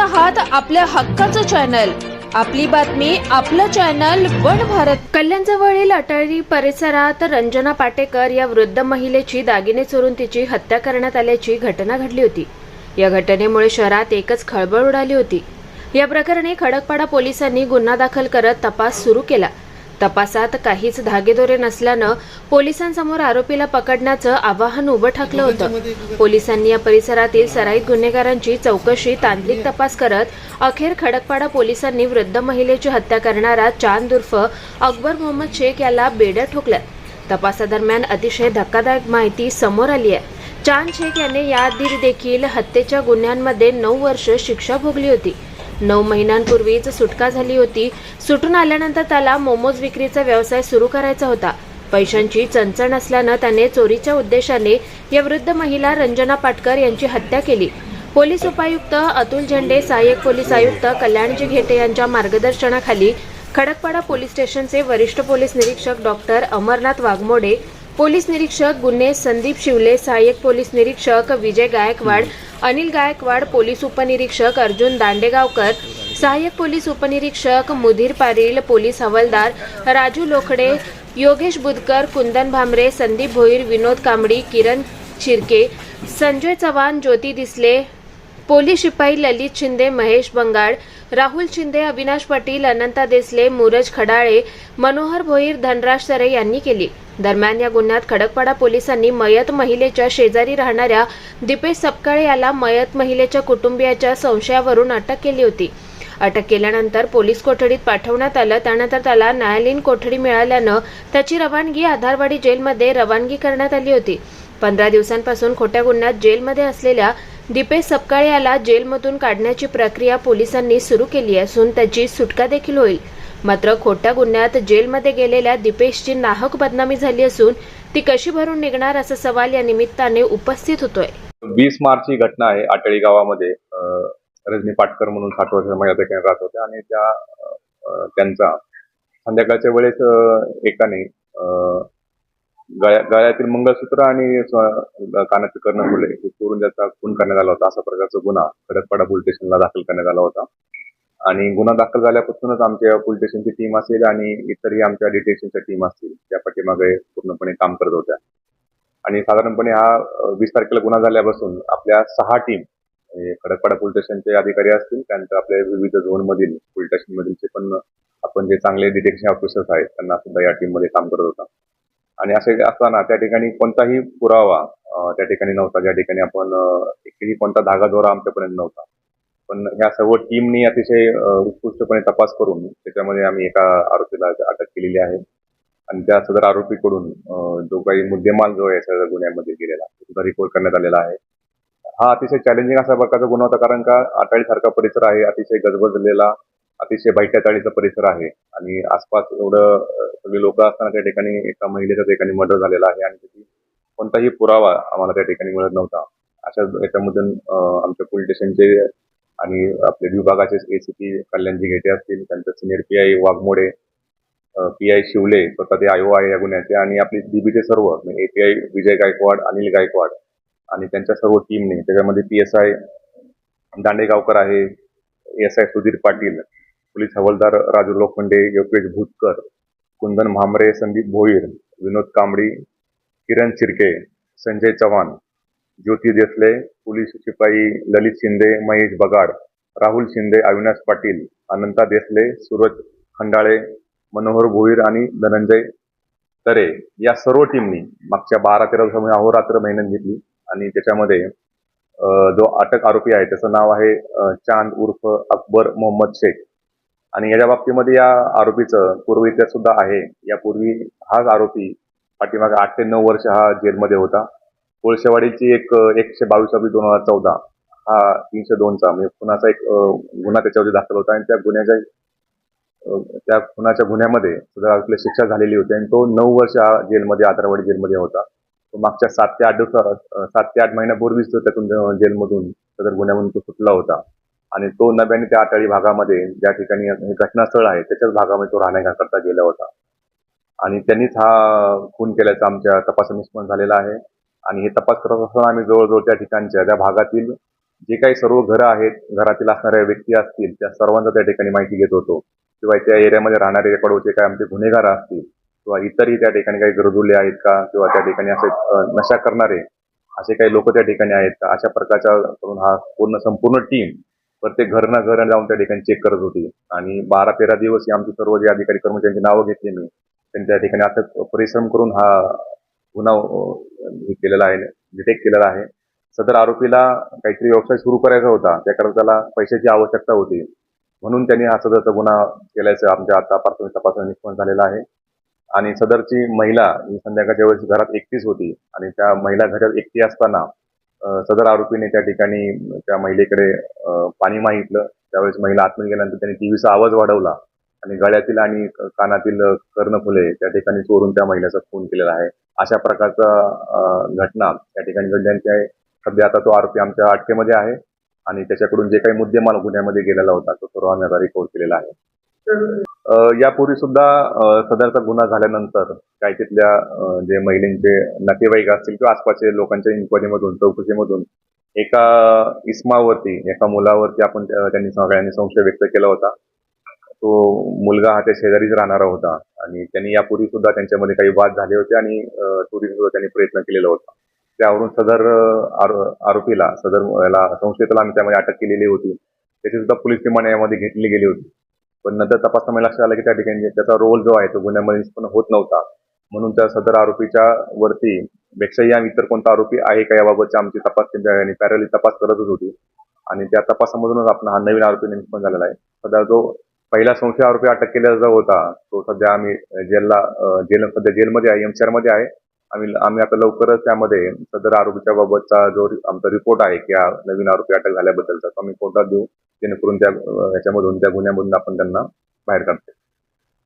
आहात आपल्या हक्काचं चॅनल आपली बातमी आपलं चॅनल वन भारत. कल्याणजवळील अटारी परिसरात रंजना पाटेकर या वृद्ध महिलेची दागिने चोरून तिची हत्या करण्यात आल्याची घटना घडली होती. या घटनेमुळे शहरात एकच खळबळ उडाली होती. या प्रकरणी खडकपाडा पोलिसांनी गुन्हा दाखल करत तपास सुरू केला. तपासात काहीच धागेदोरे नसल्यानं पोलिसांसमोर आरोपीला पकडण्याचं आवाहन उभं ठाकलं होतं. पोलिसांनी या परिसरातील सराईत गुन्हेगारांची चौकशी तांत्रिक तपास करत अखेर खडकपाडा पोलिसांनी वृद्ध महिलेची हत्या करणारा चांद उर्फ अकबर मोहम्मद शेख याला बेड्या ठोकल्यात. तपासादरम्यान अतिशय धक्कादायक माहिती समोर आली आहे. चांद शेख याने याआधी देखील हत्येच्या गुन्ह्यांमध्ये नऊ वर्ष शिक्षा भोगली होती. नऊ महिन्यांपूर्वीच सुटका झाली होती. सुटून आल्यानंतर त्याला मोमोज विक्रीचा व्यवसाय सुरू करायचा होता. पैशांची चणचण असल्यानं त्याने चोरीच्या उद्देशाने या वृद्ध महिला रंजना पाटकर यांची हत्या केली. पोलीस उपायुक्त अतुल झेंडे सहाय्यक पोलीस आयुक्त कल्याणजी घेटे यांच्या मार्गदर्शनाखाली खडकपाडा पोलीस स्टेशनचे वरिष्ठ पोलीस निरीक्षक डॉक्टर अमरनाथ वाघमोडे पोलीस निरीक्षक गुन्हे संदीप शिवले सहाय्यक पोलीस निरीक्षक विजय गायकवाड अनिल गायकवाड पोलीस उपनिरीक्षक अर्जुन दांडेगावकर सहाय्यक पोलीस उपनिरीक्षक मुधीर पारील पोलीस हवालदार राजू लोखडे योगेश बुदकर कुंदन भामरे संदीप भोईर विनोद कांबडी किरण शिर्के संजय चव्हाण ज्योती दिसले पोलीस शिपाई ललित शिंदे महेश बंगाड राहुल शिंदे अविनाश पाटील अनंता देसले मुरज खडाळे मनोहर भोईर धनराज सरे यांनी केली. दरम्यान या गुन्ह्यात खडकपाडा पोलिसांनी मयत महिलेच्या शेजारी राहणाऱ्या दीपेश सपकाळे याला मयत महिलेच्या कुटुंबियाच्या संशयावरून अटक केली होती. अटक केल्यानंतर पोलीस कोठडीत पाठवण्यात आलं. त्यानंतर त्याला न्यायालयीन कोठडी मिळाल्यानं त्याची रवानगी आधारवाडी जेलमध्ये रवानगी करण्यात आली होती. पंधरा दिवसांपासून खोट्या गुन्ह्यात जेलमध्ये असलेल्या दीपेश सपकाळे याला जेलमधून काढण्याची प्रक्रिया पोलिसांनी सुरू केली असून त्याची सुटका देखील होईल. मात्र खोट्या गुन्ह्यात जेलमध्ये गेलेल्या दीपेशची नाहक बदनामी झाली असून ती कशी भरून निघणार असा सवाल या निमित्ताने उपस्थित होतोय. वीस मार्च ही घटना आहे आटळी गावामध्ये. रजनी पाटकर म्हणून साठ वर्षांमध्ये ठिकाणी राहत होत्या आणि त्या त्यांचा संध्याकाळच्या वेळेस एकाने गळ्या गळ्यातील मंगळसूत्र आणि कानाचे कर्ण फुले चोरून त्याचा खून करण्यात आला होता. असा प्रकारचा गुन्हा खडकपाडा पोलीस स्टेशनला दाखल करण्यात आला होता. आणि गुन्हा दाखल झाल्यापासूनच आमच्या पोलीस स्टेशनची टीम असेल आणि इतरही आमच्या डिटेक्शनच्या टीम असतील त्या पाठीमागे पूर्णपणे काम करत होत्या. आणि साधारणपणे हा वीस तारखेला गुन्हा झाल्यापासून आपल्या सहा टीम म्हणजे खडकपाडा पोलीस स्टेशनचे अधिकारी असतील त्यानंतर आपल्या विविध झोन मधील पोलीस स्टेशन मधीलचे पण आपण जे चांगले डिटेक्शन ऑफिसर्स आहेत त्यांना सुद्धा या टीममध्ये काम करत होता. आणि असे असताना त्या ठिकाणी कोणताही पुरावा त्या ठिकाणी नव्हता. ज्या ठिकाणी आपण एकही कोणता धागा दोरा आमच्यापर्यंत नव्हता. पण ह्या सर्व टीमनी अतिशय उत्कृष्टपणे तपास करून त्याच्यामध्ये आम्ही एका आरोपीला अटक केलेली आहे. आणि त्या सदर आरोपीकडून जो काही मुद्देमाल जो आहे सदर गुन्ह्यामध्ये गेलेला तो सुद्धा रिकवर करण्यात आलेला आहे. हा अतिशय चॅलेंजिंग असा प्रकारचा गुन्हा होता कारण का आटाळी सारखा परिसर आहे अतिशय गजबजलेला अतिशय बैठ्या चाळीचा परिसर आहे. आणि आसपास एवढं सगळी लोक असताना त्या ठिकाणी एका महिलेचा त्या ठिकाणी मर्डर झालेला आहे आणि त्याची कोणताही पुरावा आम्हाला त्या ठिकाणी मिळत नव्हता. अशा याच्यामधून आमच्या पोलीस स्टेशनचे आणि आपले विभागाचे एसीपी कल्याणजी घेटे असतील त्यांचे senior P I Waghmode P I Shivle स्वतः ते आयओ आहे या गुन्ह्याचे आणि आपले डीबीचे सर्व म्हणजे एपीआय विजय गायकवाड अनिल गायकवाड आणि त्यांच्या सर्व टीमने त्याच्यामध्ये पी एस आय दांडेगावकर आहे S I Sudhir Patil police हवालदार राजू लोखंडे योगेश भूतकर कुंदन म्हामरे संदीप भोईर विनोद कांबडी किरण शिर्के संजय चव्हाण ज्योती देसले पोलीस शिपाई ललित शिंदे महेश बगाड राहुल शिंदे अविनाश पाटील अनंता देसले सूरज खंडाळे मनोहर भोईर आणि धनंजय तरे या सर्व टीमनी मागच्या बारा तेरा दिवसामध्ये अहोरात्र मेहनत घेतली आणि त्याच्यामध्ये जो अटक आरोपी आहे त्याचं नाव आहे चांद उर्फ अकबर मोहम्मद शेख. आणि याच्या बाबतीमध्ये या आरोपीचं पूर्व इतिहास सुद्धा आहे. यापूर्वी हाच आरोपी पाठीमागे आठ ते नऊ वर्ष हा जेलमध्ये होता. कोळशेवाडीची एक एकशे बावीस ऑब्लिक दोन हजार चौदा. हा तीनशे दोनचा म्हणजे खुनाचा एक गुन्हा त्याच्यावरती दाखल होता आणि त्या गुन्ह्याच्या त्या खुनाच्या गुन्ह्यामध्ये सुद्धा आपली शिक्षा झालेली होती आणि तो नऊ वर्ष हा जेलमध्ये आधारवाडी जेलमध्ये होता. तो मागच्या सात ते आठ दिवस सात ते आठ महिन्यापूर्वीच तो त्यातून जेलमधून सदर गुन्ह्यामधून तो सुटला होता. आणि तो नव्याने त्या आटाळी भागामध्ये ज्या ठिकाणी हे घटनास्थळ आहे त्याच्याच भागामध्ये तो राहण्याकरता गेला होता. आणि त्यांनीच हा खून केल्याचा आमच्या तपासात निष्पन्न झालेला आहे. आणि हे तपास करत असताना आम्ही जवळजवळ त्या ठिकाणच्या त्या भागातील जे काही सर्व घरं आहेत घरातील असणाऱ्या व्यक्ती असतील त्या सर्वांचा त्या ठिकाणी माहिती घेत होतो. किंवा त्या एरियामध्ये राहणारे रेकॉर्डवरचे काय आमचे गुन्हेगार असतील किंवा इतरही त्या ठिकाणी काही गरजुले आहेत का किंवा त्या ठिकाणी असे नशा करणारे असे काही लोक त्या ठिकाणी आहेत का अशा प्रकारच्या करून हा पूर्ण संपूर्ण टीम प्रत्येक घर घर जाऊन त्या ठिकाणी चेक करत होती. आणि बारा तेरा दिवस आमचे सर्व जे अधिकारी कर्मचाऱ्यांची नावं घेतली मी त्यांनी त्या ठिकाणी आता परिश्रम करून हा गुन्हा हे केलेला आहे डिटेक्ट केलेला आहे. सदर आरोपीला काहीतरी व्यवसाय सुरू करायचा होता त्याकरता त्याला पैशाची आवश्यकता होती. म्हणून त्यांनी हा सदरचा गुन्हा केल्याचं आमच्या आता प्राथमिक तपासून निष्पन्न झालेला आहे. आणि सदरची महिला ही संध्याकाळच्या वेळेस घरात एकटीच होती. आणि त्या महिला घरात एकटी असताना सदर आरोपीने त्या ठिकाणी त्या महिलेकडे पाणी मागितलं. त्यावेळेस महिला आतमध्ये गेल्यानंतर त्यांनी टीव्हीचा आवाज वाढवला. आणि गळ्यातील आणि कानातील कर्णफुले त्या ठिकाणी चोरून त्या महिलेचा खून केलेला आहे. अशा प्रकारचा घटना त्या ठिकाणी घडल्याची आहे सध्या आता तो आरोपी आमच्या अटकेमध्ये आहे आणि त्याच्याकडून जे काही मुद्देमाल गुन्ह्यामध्ये गेलेला होता तो सर्व आम्ही आता केलेला आहे. यापूर्वी सुद्धा सदरचा गुन्हा झाल्यानंतर काही तिथल्या जे महिलांचे नातेवाईक असतील किंवा आसपासच्या लोकांच्या इन्क्वायरीमधून चौकशीमधून एका इस्मावरती एका मुलावरती आपण त्यांनी सगळ्यांनी संशय व्यक्त केला होता. तो मुलगा हा त्या शेजारीच राहणारा होता आणि त्यांनी यापूर्वी सुद्धा त्यांच्यामध्ये काही वाद झाले होते आणि चोरीचा सुद्धा त्यांनी प्रयत्न केलेला होता. त्यावरून सदर आरो- आरोपीला सदर याला संस्थेला आम्ही त्यामध्ये अटक केलेली होती. त्याची सुद्धा पोलीस रिमांड यामध्ये घेतली गेली होती. पण नंतर तपासताना लक्षात आलं की त्या ठिकाणी त्याचा रोल जो आहे तो गुन्ह्यामध्ये निष्पन्न होत नव्हता. म्हणून त्या सदर आरोपीच्या वरती पेक्षाही आम्ही इतर कोणता आरोपी आहे का याबाबतची आमची तपास आणि पॅरली तपास करतच होती. आणि त्या तपासामधूनच आपण हा नवीन आरोपी निष्पन्न झालेला आहे. सध्या जो पहिला संशय आरोपी अटक केलेला जो होता तो सध्या आम्ही जेलला जेल सध्या जेलमध्ये आहे एमसीआरमध्ये आहे. आम्ही आम्ही आता लवकरच त्यामध्ये सदर आरोपीच्या बाबतचा जो रि- आमचा रिपोर्ट आहे की हा नवीन आरोपी अटक झाल्याबद्दलचा तो आम्ही कोर्टात देऊ जेणेकरून त्या ह्याच्यामधून याच्यामधून त्या गुन्ह्यामधून आपण त्यांना बाहेर काढतो